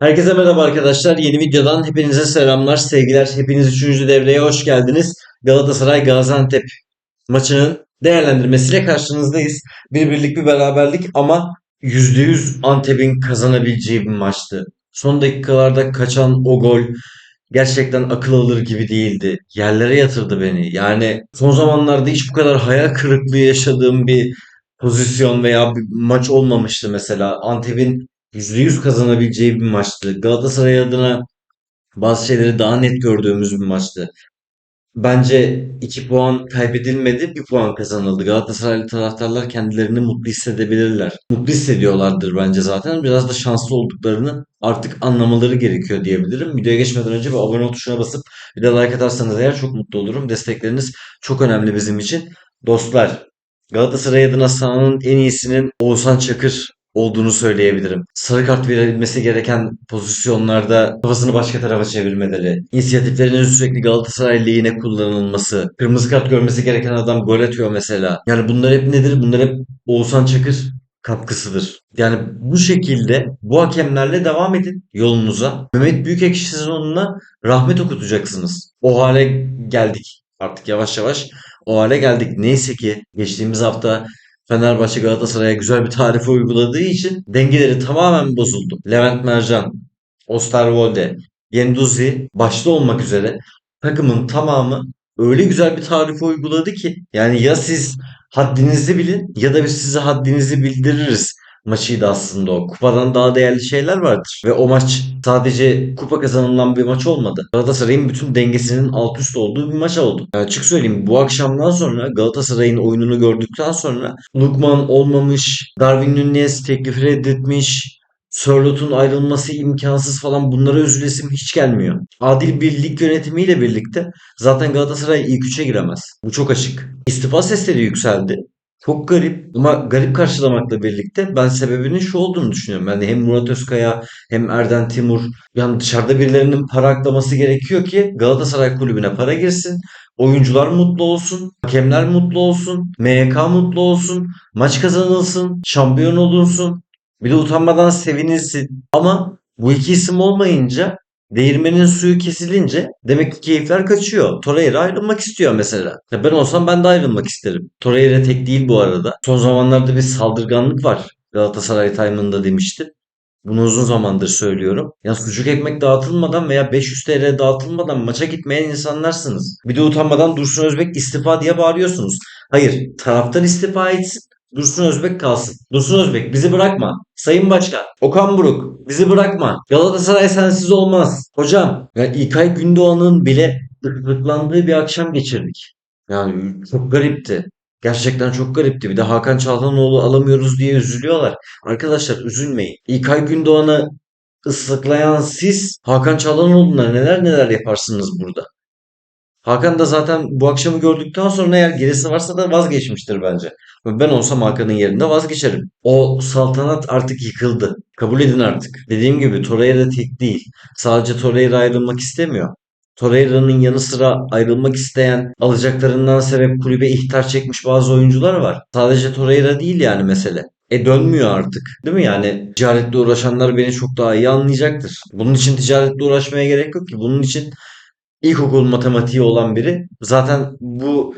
Herkese merhaba arkadaşlar. Yeni videodan hepinize selamlar, sevgiler. Hepiniz 3. devreye hoş geldiniz. Galatasaray Gaziantep maçının değerlendirmesiyle karşınızdayız. Bir birlik bir beraberlik ama %100 Antep'in kazanabileceği bir maçtı. Son dakikalarda kaçan o gol gerçekten akıl alır gibi değildi. Yerlere yatırdı beni. Yani son zamanlarda hiç bu kadar hayal kırıklığı yaşadığım bir pozisyon veya bir maç olmamıştı mesela. Antep'in %100 kazanabileceği bir maçtı. Galatasaray adına bazı şeyleri daha net gördüğümüz bir maçtı. Bence 2 puan kaybedilmedi, bir puan kazanıldı. Galatasaraylı taraftarlar kendilerini mutlu hissedebilirler. Mutlu hissediyorlardır bence zaten. Biraz da şanslı olduklarını artık anlamaları gerekiyor diyebilirim. Videoya geçmeden önce bir abone ol tuşuna basıp bir de like atarsanız eğer çok mutlu olurum. Destekleriniz çok önemli bizim için. Dostlar, Galatasaray adına sahanın en iyisinin Oğuzhan Çakır olduğunu söyleyebilirim. Sarı kart verilmesi gereken pozisyonlarda kafasını başka tarafa çevirmeleri, inisiyatiflerinin sürekli Galatasaray lehine kullanılması, kırmızı kart görmesi gereken adam gol atıyor mesela. Yani bunlar hep nedir? Bunlar hep Oğuzhan Çakır katkısıdır. Yani bu şekilde bu hakemlerle devam edin yolunuza. Mehmet Büyükekşi sezonuna rahmet okutacaksınız. O hale geldik. Artık yavaş yavaş o hale geldik. Neyse ki geçtiğimiz hafta Fenerbahçe Galatasaray'a güzel bir tarife uyguladığı için dengeleri tamamen bozuldu. Levent Mercan, Osterwolde, Guendouzi başta olmak üzere takımın tamamı öyle güzel bir tarife uyguladı ki yani ya siz haddinizi bilin ya da biz size haddinizi bildiririz maçıydı aslında o. Kupadan daha değerli şeyler vardır. Ve o maç sadece kupa kazanılan bir maç olmadı. Galatasaray'ın bütün dengesinin alt üst olduğu bir maç oldu. Yani açık söyleyeyim bu akşamdan sonra Galatasaray'ın oyununu gördükten sonra Lukman olmamış, Darwin Nunez teklifi reddetmiş, Sörlot'un ayrılması imkansız falan bunlara üzülesim hiç gelmiyor. Adil bir lig yönetimiyle birlikte zaten Galatasaray ilk üçe giremez. Bu çok açık. İstifa sesleri yükseldi. Çok garip ama garip karşılamakla birlikte ben sebebinin şu olduğunu düşünüyorum. Yani hem Murat Özkaya hem Erden Timur yani dışarıda birilerinin para aklaması gerekiyor ki Galatasaray kulübüne para girsin. Oyuncular mutlu olsun, hakemler mutlu olsun, MYK mutlu olsun, maç kazanılsın, şampiyon olunsun. Bir de utanmadan sevinilsin. Ama bu iki isim olmayınca Değirmenin suyu kesilince demek ki keyifler kaçıyor. Torreira ayrılmak istiyor mesela. Ya ben olsam ben de ayrılmak isterim. Torreira tek değil bu arada. Son zamanlarda bir saldırganlık var. Galatasaray time'ında demişti. Bunu uzun zamandır söylüyorum. Ya sucuk ekmek dağıtılmadan veya 500 TL dağıtılmadan maça gitmeyen insanlarsınız. Bir de utanmadan Dursun Özbek istifa diye bağırıyorsunuz. Hayır, taraftar istifa etsin. Dursun Özbek kalsın. Dursun Özbek bizi bırakma. Sayın Başkan. Okan Buruk bizi bırakma. Galatasaray sensiz olmaz. Hocam ya İlkay Gündoğan'ın bile ırklandığı bir akşam geçirdik. Yani çok garipti. Gerçekten çok garipti. Bir de Hakan Çalhanoğlu alamıyoruz diye üzülüyorlar. Arkadaşlar üzülmeyin. İlkay Gündoğan'ı ıslıklayan siz Hakan Çalhanoğlu'na neler neler yaparsınız burada. Hakan da zaten bu akşamı gördükten sonra eğer gerisi varsa da vazgeçmiştir bence. Ben olsam Hakan'ın yerinde vazgeçerim. O saltanat artık yıkıldı. Kabul edin artık. Dediğim gibi Torreira tek değil. Sadece Torreira ayrılmak istemiyor. Torreira'nın yanı sıra ayrılmak isteyen alacaklarından sebep kulübe ihtar çekmiş bazı oyuncular var. Sadece Torreira değil yani mesele. E dönmüyor artık. Değil mi yani? Ticaretle uğraşanlar beni çok daha iyi anlayacaktır. Bunun için ticaretle uğraşmaya gerek yok ki. Bunun için ilkokul matematiği olan biri zaten bu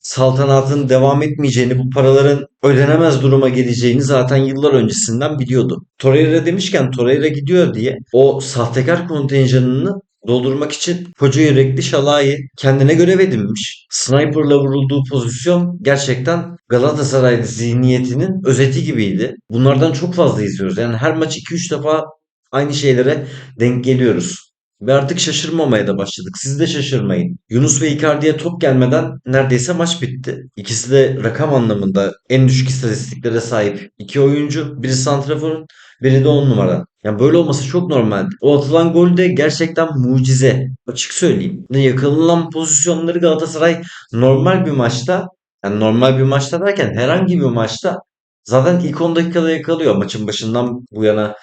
saltanatın devam etmeyeceğini, bu paraların ödenemez duruma geleceğini zaten yıllar öncesinden biliyordu. Torreira demişken Torreira gidiyor diye o sahtekar kontenjanını doldurmak için koca yürekli Şalai kendine görev edinmiş. Sniper'la vurulduğu pozisyon gerçekten Galatasaray zihniyetinin özeti gibiydi. Bunlardan çok fazla izliyoruz. Yani her maç 2-3 defa aynı şeylere denk geliyoruz. Ve artık şaşırmamaya da başladık. Siz de şaşırmayın. Yunus ve Icardi'ye top gelmeden neredeyse maç bitti. İkisi de rakam anlamında en düşük istatistiklere sahip iki oyuncu. Biri santraforun, biri de on numara. Yani böyle olması çok normal. O atılan gol de gerçekten mucize. Açık söyleyeyim. Yakalanılan pozisyonları Galatasaray normal bir maçta yani normal bir maçta derken herhangi bir maçta zaten ilk 10 dakikada yakalıyor. Maçın başından bu yana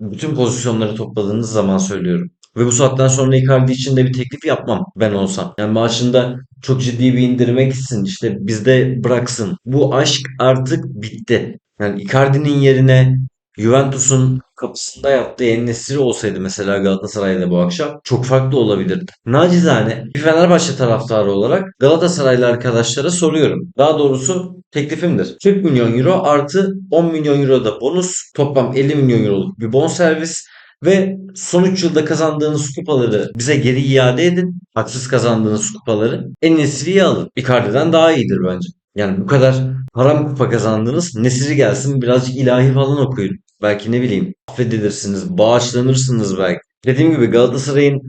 bütün pozisyonları topladığınız zaman söylüyorum. Ve bu saatten sonra Icardi için de bir teklif yapmam ben olsam. Yani maaşında çok ciddi bir indirime gitsin. işte bizde bıraksın. Bu aşk artık bitti. Yani Icardi'nin yerine Juventus'un kapısında yaptığı En-Nesyri olsaydı mesela Galatasaray'da bu akşam çok farklı olabilirdi. Nacizane bir Fenerbahçe taraftarı olarak Galatasaraylı arkadaşlara soruyorum. Daha doğrusu teklifimdir. 40 milyon euro artı 10 milyon euro da bonus. Toplam 50 milyon euroluk bir bonservis ve son 3 yılda kazandığınız kupaları bize geri iade edin. Haksız kazandığınız kupaları. En-Nesyri'yi alın. Icardi'den daha iyidir bence. Yani bu kadar haram kupa kazandınız. Nesiri gelsin birazcık ilahi falan okuyun. Belki ne bileyim affedilirsiniz, bağışlanırsınız belki. Dediğim gibi Galatasaray'ın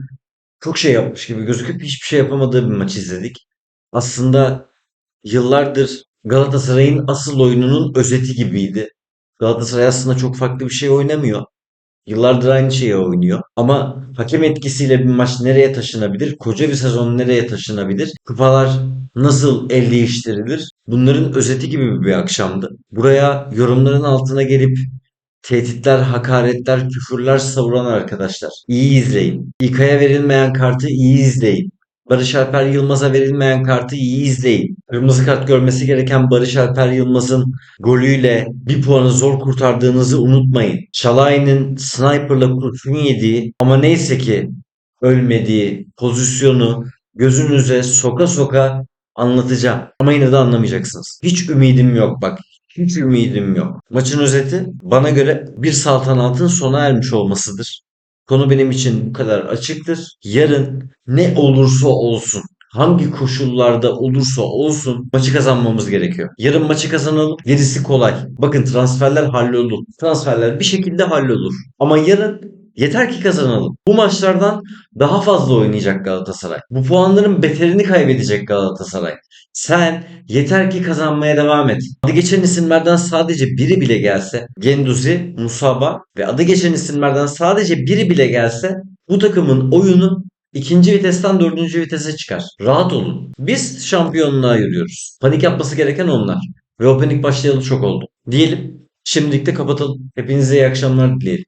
çok şey yapmış gibi gözüküp hiçbir şey yapamadığı bir maç izledik. Aslında yıllardır Galatasaray'ın asıl oyununun özeti gibiydi. Galatasaray aslında çok farklı bir şey oynamıyor. Yıllardır aynı şeyi oynuyor. Ama hakem etkisiyle bir maç nereye taşınabilir? Koca bir sezon nereye taşınabilir? Kupalar nasıl el değiştirilir? Bunların özeti gibi bir akşamdı. Buraya yorumların altına gelip tehditler, hakaretler, küfürler savuran arkadaşlar. İyi izleyin. İlkay'a verilmeyen kartı iyi izleyin. Barış Alper Yılmaz'a verilmeyen kartı iyi izleyin. Kırmızı kart görmesi gereken Barış Alper Yılmaz'ın golüyle bir puanı zor kurtardığınızı unutmayın. Şalay'ın sniperla kurşun yediği ama neyse ki ölmediği pozisyonu gözünüze soka soka anlatacağım. Ama yine de anlamayacaksınız. Hiç ümidim yok bak. Hiç ümidim yok. Maçın özeti bana göre bir saltanatın sona ermiş olmasıdır. Konu benim için bu kadar açıktır. Yarın ne olursa olsun, hangi koşullarda olursa olsun maçı kazanmamız gerekiyor. Yarın maçı kazanalım, gerisi kolay. Bakın transferler hallolur. Transferler bir şekilde hallolur. Ama yarın yeter ki kazanalım. Bu maçlardan daha fazla oynayacak Galatasaray. Bu puanların beterini kaybedecek Galatasaray. Sen yeter ki kazanmaya devam et. Adı geçen isimlerden sadece biri bile gelse, Genduzi, Musaba ve adı geçen isimlerden sadece biri bile gelse bu takımın oyunu ikinci vitesten dördüncü vitese çıkar. Rahat olun. Biz şampiyonluğa yürüyoruz. Panik yapması gereken onlar. Ve o panik başlayalı çok oldu. Diyelim. Şimdilik de kapatalım. Hepinize iyi akşamlar dileyelim.